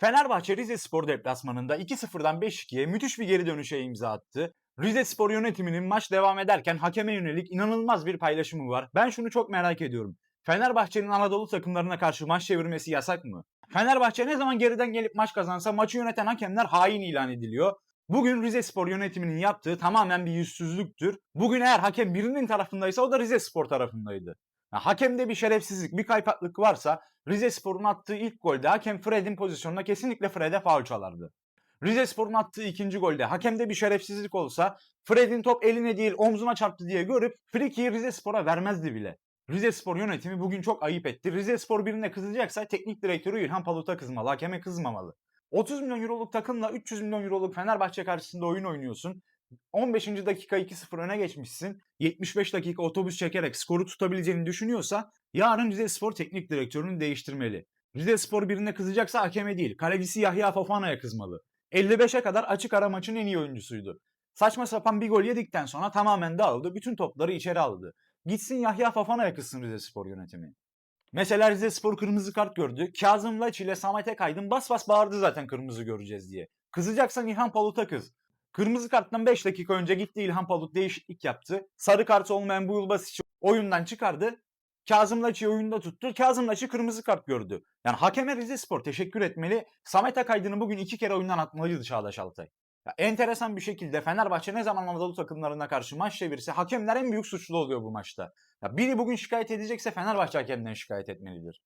Fenerbahçe Rize Spor deplasmanında 2-0'dan 5-2'ye müthiş bir geri dönüşe imza attı. Rize Spor yönetiminin maç devam ederken hakeme yönelik inanılmaz bir paylaşımı var. Ben şunu çok merak ediyorum. Fenerbahçe'nin Anadolu takımlarına karşı maç çevirmesi yasak mı? Fenerbahçe ne zaman geriden gelip maç kazansa maçı yöneten hakemler hain ilan ediliyor. Bugün Rize Spor yönetiminin yaptığı tamamen bir yüzsüzlüktür. Bugün eğer hakem birinin tarafındaysa o da Rize Spor tarafındaydı. Ya hakemde bir şerefsizlik, bir kaypaklık varsa Rize Spor'un attığı ilk golde hakem Fred'in pozisyonuna kesinlikle Fred'e faul çalardı. Rize Spor'un attığı ikinci golde hakemde bir şerefsizlik olsa Fred'in top eline değil omzuna çarptı diye görüp frikiyi Rize Spor'a vermezdi bile. Rize Spor yönetimi bugün çok ayıp etti. Rize Spor birine kızacaksa teknik direktörü İlhan Palut'a kızmalı, hakeme kızmamalı. 30 milyon euroluk takımla 300 milyon euroluk Fenerbahçe karşısında oyun oynuyorsun. 15. dakika 2-0 öne geçmişsin. 75 dakika otobüs çekerek skoru tutabileceğini düşünüyorsa yarın Rize Spor teknik direktörünü değiştirmeli. Rize Spor birine kızacaksa hakeme değil, kalecisi Yahya Fofana'ya kızmalı. 55'e kadar açık ara maçın en iyi oyuncusuydu. Saçma sapan bir gol yedikten sonra tamamen dağıldı. Bütün topları içeri aldı. Gitsin Yahya Fofana'ya kızsın Rize Spor yönetimi. Mesela Rize Spor kırmızı kart gördü. Kazım Laç ile Samet Akaydın bas bas bağırdı zaten kırmızı göreceğiz diye. Kızacaksan İlhan Palut'a kız. Kırmızı karttan 5 dakika önce gitti İlhan Palut değişiklik yaptı. Sarı kartı olmayan bu Yılbasic'i oyundan çıkardı. Kazım Laç'ı oyunda tuttu. Kazım Laç'ı kırmızı kart gördü. Yani hakeme Rize Spor teşekkür etmeli. Samet Akaydın'ı bugün iki kere oyundan atmalıydı Çağdaş Altay. Ya enteresan bir şekilde Fenerbahçe ne zaman Anadolu takımlarına karşı maç çevirse hakemler en büyük suçlu oluyor bu maçta. Ya biri bugün şikayet edecekse Fenerbahçe hakemden şikayet etmelidir.